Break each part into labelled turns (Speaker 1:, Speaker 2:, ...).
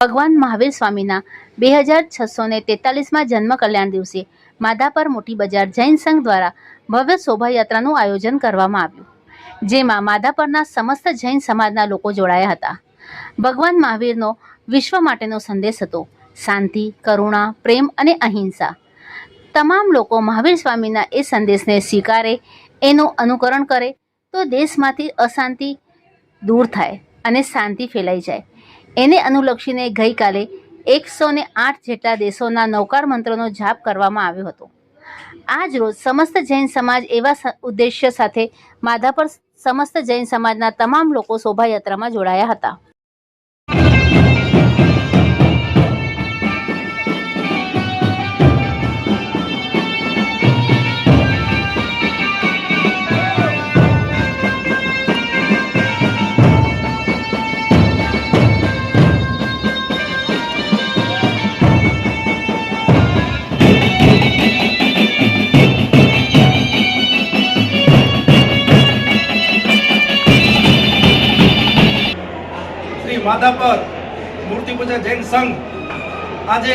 Speaker 1: ભગવાન મહાવીર સ્વામીના બે હજાર છસો ને તેતાલીસમાં જન્મ કલ્યાણ દિવસે માધાપર મોટી બજાર જૈન સંઘ દ્વારા ભવ્ય શોભાયાત્રાનું આયોજન કરવામાં આવ્યું. જેમાં માધાપરના સમસ્ત જૈન સમાજના લોકો જોડાયા હતા. ભગવાન મહાવીરનો વિશ્વ માટેનો સંદેશ હતો. શાંતિ, કરુણા, પ્રેમ અને અહિંસા. તમામ લોકો મહાવીર સ્વામીના એ સંદેશને સ્વીકારે, એનું અનુકરણ કરે તો દેશમાંથી અશાંતિ દૂર થાય અને શાંતિ ફેલાઈ જાય. એને અનુલક્ષીને ગઈકાલે એકસો ને આઠ જેટલા દેશોના નૌકાર મંત્રોનો જાપ કરવામાં આવ્યો હતો. આજ રોજ સમસ્ત જૈન સમાજ એવા ઉદ્દેશ્ય સાથે માધાપર સમસ્ત જૈન સમાજના તમામ લોકો શોભાયાત્રામાં જોડાયા હતા.
Speaker 2: શ્રી પર મૂર્તિ પૂજા જૈન સંઘ આજે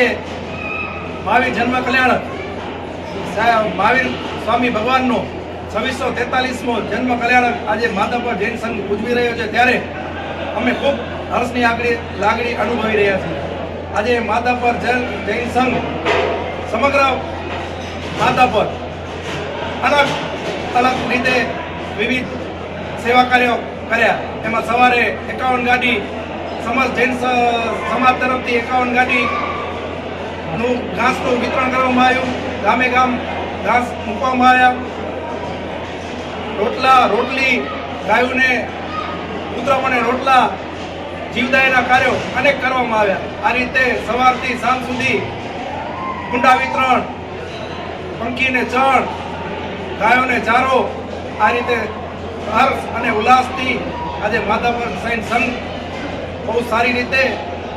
Speaker 2: મહાવીર જન્મ કલ્યાણ સાહેબ, મહાવીર સ્વામી ભગવાનનો છવ્વીસો તેતાલીસમો જન્મ કલ્યાણક આજે માધાપર જૈન સંઘ ઉજવી રહ્યો છે. ત્યારે અમે ખૂબ હર્ષની આગળ લાગણી અનુભવી રહ્યા છીએ. આજે માધાપર જૈન જૈન સંઘ સમગ્ર માધાપર અલગ અલગ રીતે વિવિધ સેવા કાર્યો કર્યા. એમાં સવારે એકાવન ગાડી સમસ્ત જૈન સમાજ તરફથી એકાવન ગાડીનું ઘાસનું વિતરણ કરવામાં આવ્યું. ગામે ગામ ઘાસ મૂકવામાં આવ્યા. રોટલા, રોટલી, ગાયોને, કૂતરાઓને રોટલા જીવદાયના કાર્યો અનેક કરવામાં આવ્યા. આ રીતે સવારથી સાંજ સુધી કુંડા વિતરણ, પંખીને ચણ, ગાયોને ચારો, આ રીતે હર્ષ અને ઉલ્લાસથી આજે માધાપર સૈન સંઘ બહુ સારી રીતે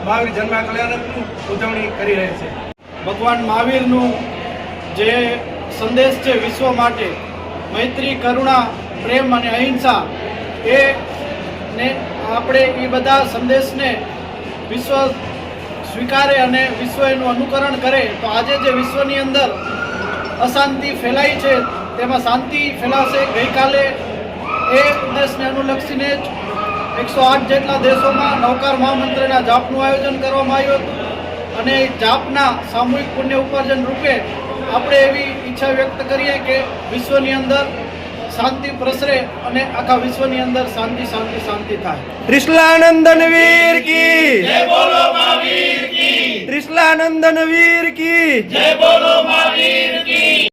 Speaker 2: મહાવીર જન્મ કલ્યાણકનું ઉજવણી કરી રહે છે.
Speaker 3: ભગવાન મહાવીરનું જે સંદેશ છે વિશ્વ માટે, મૈત્રી, કરુણા, પ્રેમ અને અહિંસા, એ ને આપણે એ બધા સંદેશને વિશ્વ સ્વીકારે અને વિશ્વ એનું અનુકરણ કરે, તો આજે જે વિશ્વની અંદર અશાંતિ ફેલાઈ છે, તેમાં શાંતિ ફેલાશે. ગઈકાલે એ ઉદ્દેશને અનુલક્ષીને જ એકસો આઠ જેટલા દેશોમાં નૌકાર મહામંત્રીના જાપનું આયોજન કરવામાં આવ્યું હતું. અને જાપના સામૂહિક પુણ્ય ઉપાર્જન રૂપે આપણે એવી ઈચ્છા વ્યક્ત કરીએ કે વિશ્વની અંદર શાંતિ પ્રસરે અને આખા વિશ્વની અંદર શાંતિ શાંતિ શાંતિ થાય.
Speaker 4: કૃષ્ણાનંદન વીર કી. જય બોલો મહાવીર કી. ત્રિશલાનંદન વીર કી. જય બોલો મહાવીર કી.